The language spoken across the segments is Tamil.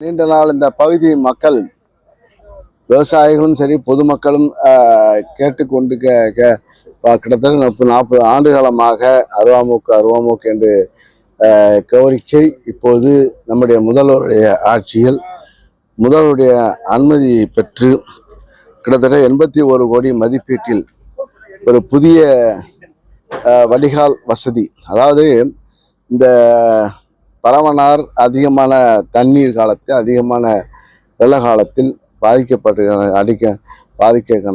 நீண்ட நாள் இந்த பகுதி மக்கள் விவசாயிகளும் சரி பொதுமக்களும் கேட்டுக்கொண்டு கே- கிட்டத்தட்ட முப்பது நாற்பது ஆண்டு காலமாக அருவாமூக்கு அருவாமூக்கு என்று ஆஹ், கோரிக்கை இப்போது நம்முடைய முதல்வருடைய ஆட்சியில் முதல்வருடைய அனுமதி பெற்று கிட்டத்தட்ட எண்பத்தி ஒரு கோடி மதிப்பீட்டில் ஒரு புதிய வடிகால் வசதி. அதாவது இந்த பரவனார் அதிகமான தண்ணீர் காலத்தில் அதிகமான வெள்ள காலத்தில் பாதிக்கப்பட்டு அடிக்க பாதிக்க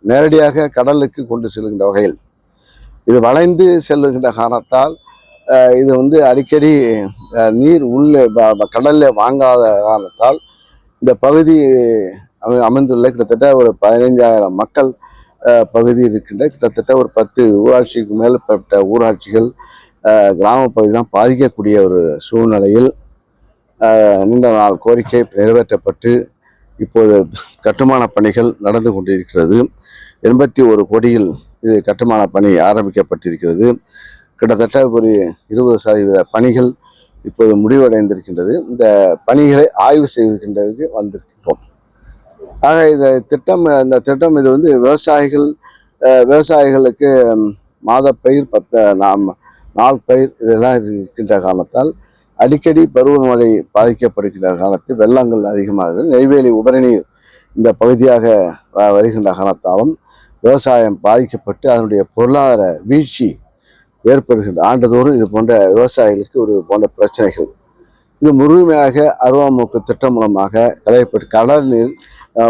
நேரடியாக கடலுக்கு கொண்டு செல்கின்ற வகையில். இது வளைந்து செல்லுகின்ற காரணத்தால் இது வந்து அடிக்கடி நீர் உள்ளே கடலில் வாங்காத காரணத்தால் இந்த பகுதி அமை- அமைந்துள்ள கிட்டத்தட்ட ஒரு பதினைஞ்சாயிரம் மக்கள் பகுதி இருக்கின்ற கிட்டத்தட்ட ஒரு பத்து ஊராட்சிக்கு மேற்பட்ட ஊராட்சிகள் கிராமப்பகுதி தான் பாதிக்கக்கூடிய ஒரு சூழ்நிலையில் நீண்ட நாள் கோரிக்கை நிறைவேற்றப்பட்டு இப்போது கட்டுமான பணிகள் நடந்து கொண்டிருக்கிறது. எண்பத்தி ஒரு கோடியில் இது கட்டுமான பணி ஆரம்பிக்கப்பட்டிருக்கிறது. கிட்டத்தட்ட ஒரு இருபது சதவீத பணிகள் இப்போது முடிவடைந்திருக்கின்றது. இந்த பணிகளை ஆய்வு செய்திருக்கின்றதுக்கு வந்திருக்கின்றோம். ஆக இந்த திட்டம் இந்த திட்டம் இது வந்து விவசாயிகள் விவசாயிகளுக்கு மாத பயிர் பத்த நாம் நாள் பயிர் இதெல்லாம் இருக்கின்ற காரணத்தால் அடிக்கடி பருவமழை பாதிக்கப்படுகின்ற காலத்தில் வெள்ளங்கள் அதிகமாக நெய்வேலி உபரிநீர் இந்த பகுதியாக வ- வருகின்ற காரணத்தாலும் விவசாயம் பாதிக்கப்பட்டு அதனுடைய பொருளாதார வீழ்ச்சி ஏற்படுகின்ற ஆண்டுதோறும் இது போன்ற விவசாயிகளுக்கு ஒரு போன்ற பிரச்சனைகள். இது முழுமையாக அருவாமூக்கு திட்டம் மூலமாக களையப்பட்டு கடல் நீர்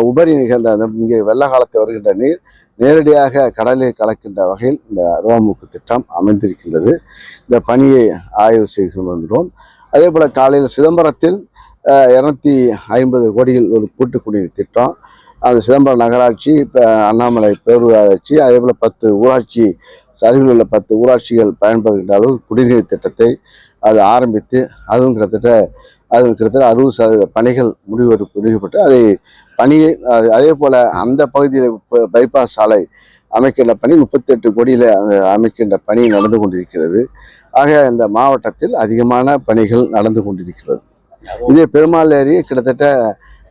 உபரி நிகழ்ந்த இங்கே வெள்ள காலத்தில் வருகின்ற நீர் நேரடியாக கடலில் கலக்கின்ற வகையில் இந்த அருவாமூக்கு திட்டம் அமைந்திருக்கின்றது. இந்த பணியை ஆய்வு செய்து கொண்டு வந்துள்ளோம் அதே போல் காலையில் சிதம்பரத்தில் இரநூத்தி ஐம்பது கோடியில் ஒரு கூட்டு குடிநீர் திட்டம். அது சிதம்பரம் நகராட்சி இப்போ அண்ணாமலை பேரூராட்சி அதே போல் பத்து ஊராட்சி அருகில் உள்ள பத்து ஊராட்சிகள் பயன்படுகின்ற அளவு குடிநீர் திட்டத்தை அது ஆரம்பித்து அதுவும் கிட்டத்தட்ட அது கிட்டத்தட்ட அறுபது சதவீத பணிகள் முடிவு முடிவுபட்டு அதை பணியை அது அதே போல் அந்த பகுதியில் இப்போ பைபாஸ் சாலை அமைக்கின்ற பணி முப்பத்தெட்டு கோடியில் அமைக்கின்ற பணி நடந்து கொண்டிருக்கிறது. ஆக இந்த மாவட்டத்தில் அதிகமான பணிகள் நடந்து கொண்டிருக்கிறது. இதே பெருமாள் ஏரி கிட்டத்தட்ட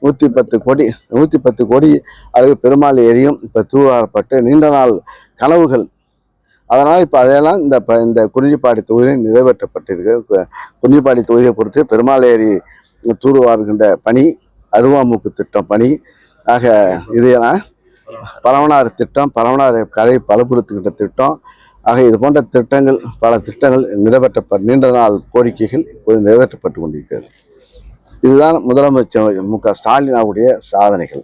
நூற்றி பத்து கோடி நூற்றி பத்து கோடி அளவு பெருமாள் ஏரியும் இப்போ தூவாரப்பட்டு நீண்ட நாள் கனவுகள் அதனால் இப்போ அதையெல்லாம் இந்த ப இந்த குறிஞ்சிப்பாடி தொகுதியில் நிறைவேற்றப்பட்டிருக்கு. குறிஞ்சிப்பாடி தொகுதியை பொறுத்து பெருமாளேரி தூர்வாருகின்ற பணி அருவாமூக்கு திட்டம் பணி ஆக இதையெல்லாம் பரவனார் திட்டம் பரவனார் கரை பலப்படுத்துகின்ற திட்டம் ஆக இது போன்ற திட்டங்கள் பல திட்டங்கள் நிறைவேற்றப்பட்ட நீண்ட நாள் கோரிக்கைகள் இப்போது நிறைவேற்றப்பட்டு கொண்டிருக்கிறது. இதுதான் முதலமைச்சர் மு க ஸ்டாலின் அவருடைய சாதனைகள்.